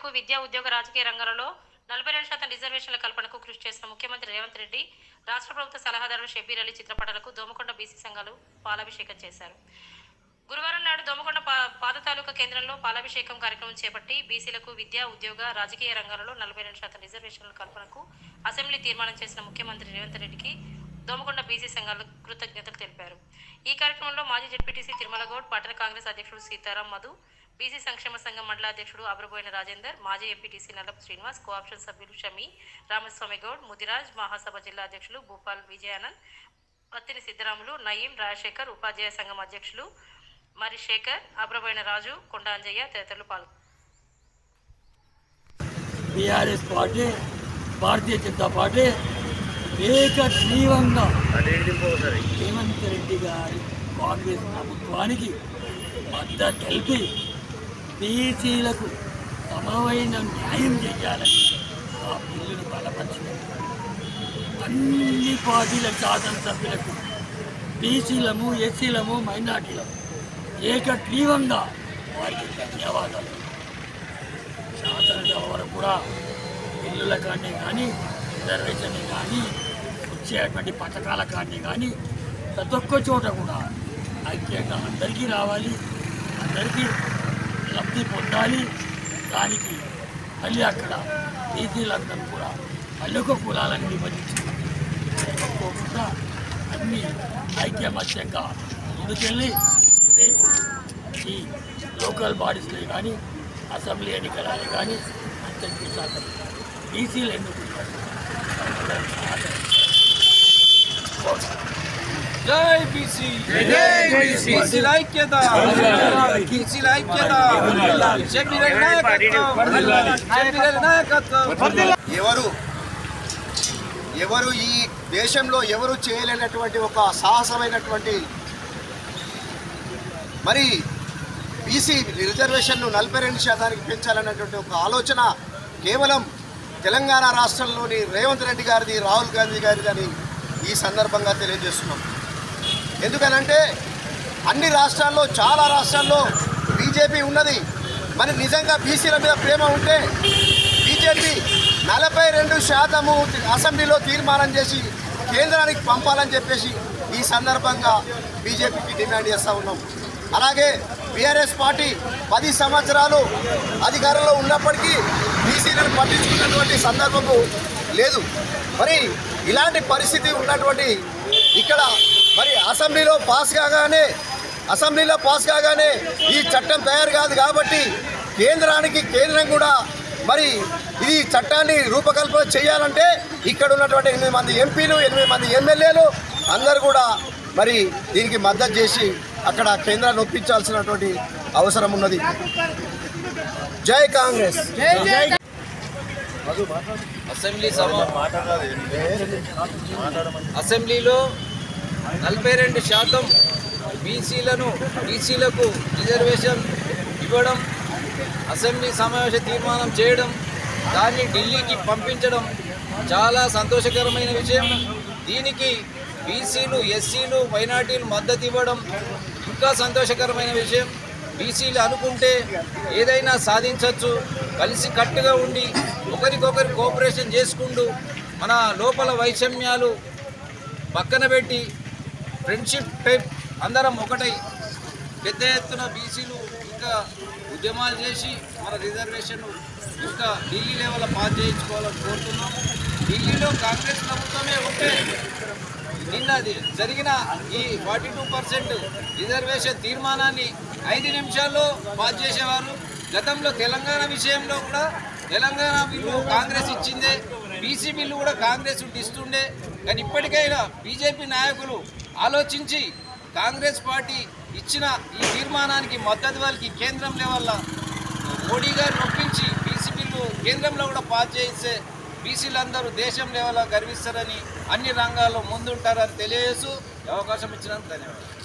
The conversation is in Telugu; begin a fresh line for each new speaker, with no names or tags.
మహిళలకు విద్యా ఉద్యోగ రాజకీయ రంగాలలో నలభై రెండు శాతం రిజర్వేషన్ల కల్పనకు కృషి చేసిన ముఖ్యమంత్రి రేవంత్ రెడ్డి రాష్ట్ర ప్రభుత్వ సలహాదారు షబీర్ అలీ చిత్రపటాలకు దోమకొండ బీసీ సంఘాలు పాలాభిషేకం చేశారు. గురువారం నాడు దోమకొండ పాద పాత తాలూకా కేంద్రంలో పాలాభిషేకం కార్యక్రమం చేపట్టి బీసీలకు విద్యా ఉద్యోగ రాజకీయ రంగాలలో నలభై రెండు శాతం రిజర్వేషన్ల కల్పనకు అసెంబ్లీ తీర్మానం చేసిన ముఖ్యమంత్రి రేవంత్ రెడ్డికి దోమకొండ బీసీ సంఘాలు కృతజ్ఞతలు తెలిపారు. ఈ కార్యక్రమంలో మాజీ జడ్పీటీసీ తిరుమల గౌడ్ పట్టణ కాంగ్రెస్ అధ్యక్షుడు సీతారాం మధు బీసీ సంక్షేమ సంఘం మండల అధ్యక్షుడు అబ్రబోయిన రాజేందర్ మాజీ ఎంపీటీసీ నల్లపు శ్రీనివాస్ కోఆప్షన్ సభ్యులు షమి రామస్వామి గౌడ్ ముదిరాజ్ మహాసభ జిల్లా అధ్యక్షులు భూపాల్ విజయానంద్ పత్తిని సిద్ధరాములు నయీం రాజశేఖర్ ఉపాధ్యాయ సంఘం అధ్యక్షులు మరి శేఖర్ అబ్రబోయిన రాజు కొండ అంజయ్య తదితరులు పాల్గొన్నారు
BRS party Bharatiya Janata party ఏకగ్రీవంగా రేవంత్ రెడ్డి గారి కాంగ్రెస్ ప్రభుత్వానికి మద్దతు తెలిపి బీసీలకు సమమైన న్యాయం చేయాలని ఆ బిల్లును బలపరిచింది అన్ని పార్టీల శాసనసభ్యులకు బీసీలము ఎస్సీలము మైనార్టీలము ఏకగ్రీవంగా వారికి ధన్యవాదాలు. శాసనసభ వరకు కూడా బిల్లుల కానీ కానీ రిజర్వేషన్ కానీ వచ్చేటువంటి పథకాల కానీ కానీ ప్రతి ఒక్క చోట కూడా ఐక్యంగా అందరికీ రావాలి. అందరికీ లబ్ధి పొందాలి దానికి మళ్ళీ అక్కడ నీతిలందరూ కూడా మళ్ళీ ఒక కులాలను విభజించుకుంది అనుకోకుండా అన్ని ఐక్యమత్యంగా ముందుకెళ్ళి రేపు ఈ లోకల్ బాడీస్లో కానీ అసెంబ్లీ ఎన్నికలని కానీ అంత్యక్రియ శాతం బీసీలు ఎన్నుకుంటారు
జై బీసీ బీసీల ఐక్యత బీసీల ఐక్యత షబ్బీర్ నాయకత్వం షబ్బీర్ నాయకత్వం
ఎవరు? ఎవరు ఈ దేశంలో ఎవరు చేయలేనటువంటి ఒక సాహసమైనటువంటి మరి బీసీ రిజర్వేషన్ను నలభై రెండు శాతానికి పెంచాలన్నటువంటి ఒక ఆలోచన కేవలం తెలంగాణ రాష్ట్రంలోని రేవంత్ రెడ్డి గారిది రాహుల్ గాంధీ గారిది అని ఈ సందర్భంగా తెలియజేస్తున్నాం. ఎందుకనంటే అన్ని రాష్ట్రాల్లో చాలా రాష్ట్రాల్లో బీజేపీ ఉన్నది. మరి నిజంగా బీసీల మీద ప్రేమ ఉంటే బీజేపీ నలభై రెండు శాతము అసెంబ్లీలో తీర్మానం చేసి కేంద్రానికి పంపాలని చెప్పేసి ఈ సందర్భంగా బీజేపీకి డిమాండ్ చేస్తూ ఉన్నాం. అలాగే బీఆర్ఎస్ పార్టీ పది సంవత్సరాలు అధికారంలో ఉన్నప్పటికీ బీసీలను పట్టించుకున్నటువంటి సందర్భము లేదు. మరి ఇలాంటి పరిస్థితి ఉన్నటువంటి ఇక్కడ మరి అసెంబ్లీలో పాస్ కాగానే అసెంబ్లీలో పాస్ కాగానే ఈ చట్టం తయారు కాదు కాబట్టి కేంద్రానికి కేంద్రం కూడా మరి ఈ చట్టాన్ని రూపకల్పన చేయాలంటే ఇక్కడ ఉన్నటువంటి ఎనిమిది మంది ఎంపీలు ఎనిమిది మంది ఎమ్మెల్యేలు అందరు కూడా మరి దీనికి మద్దతు చేసి అక్కడ కేంద్రాన్ని ఒప్పించాల్సినటువంటి అవసరం ఉన్నది. జై కాంగ్రెస్.
అసెంబ్లీ సభ అసెంబ్లీలో నలభై రెండు శాతం బీసీలను బీసీలకు రిజర్వేషన్ ఇవ్వడం అసెంబ్లీ సమావేశ తీర్మానం చేయడం దాన్ని ఢిల్లీకి పంపించడం చాలా సంతోషకరమైన విషయం. దీనికి బీసీలు ఎస్సీలు మైనార్టీలు మద్దతు ఇవ్వడం ఇంకా సంతోషకరమైన విషయం. బీసీలు అనుకుంటే ఏదైనా సాధించవచ్చు కలిసి కట్టుగా ఉండి ఒకరికొకరు కోఆపరేషన్ చేసుకుంటూ మన లోపల వైషమ్యాలు పక్కన పెట్టి ఫ్రెండ్షిప్ టైప్ అందరం ఒకటై. పెద్ద ఎత్తున బీసీలు ఇంకా ఉద్యమాలు చేసి మన రిజర్వేషన్ ఇంకా ఢిల్లీ లెవెల్ పాస్ చేయించుకోవాలని కోరుతున్నాము. ఢిల్లీలో కాంగ్రెస్ ప్రభుత్వమే ఉంటే నిన్న జరిగిన ఈ ఫార్టీ టూ పర్సెంట్ రిజర్వేషన్ తీర్మానాన్ని ఐదు నిమిషాల్లో పాస్ చేసేవారు. గతంలో తెలంగాణ విషయంలో కూడా తెలంగాణ బిల్లు కాంగ్రెస్ ఇచ్చిందే. బీసీ బిల్లు కూడా కాంగ్రెస్ ఇస్తుండే. కానీ ఇప్పటికైనా బీజేపీ నాయకులు ఆలోచించి కాంగ్రెస్ పార్టీ ఇచ్చిన ఈ తీర్మానానికి మద్దతు వాళ్ళకి కేంద్రం లెవెల్ల మోడీ గారు నొప్పించి బీసీ బిల్లు కేంద్రంలో కూడా పాస్ చేయిస్తే బీసీలందరూ దేశం లెవెల్లో గర్విస్తారని అన్ని రంగాల్లో ముందుంటారని తెలియజేస్తూ అవకాశం ఇచ్చినందుకు ధన్యవాదాలు.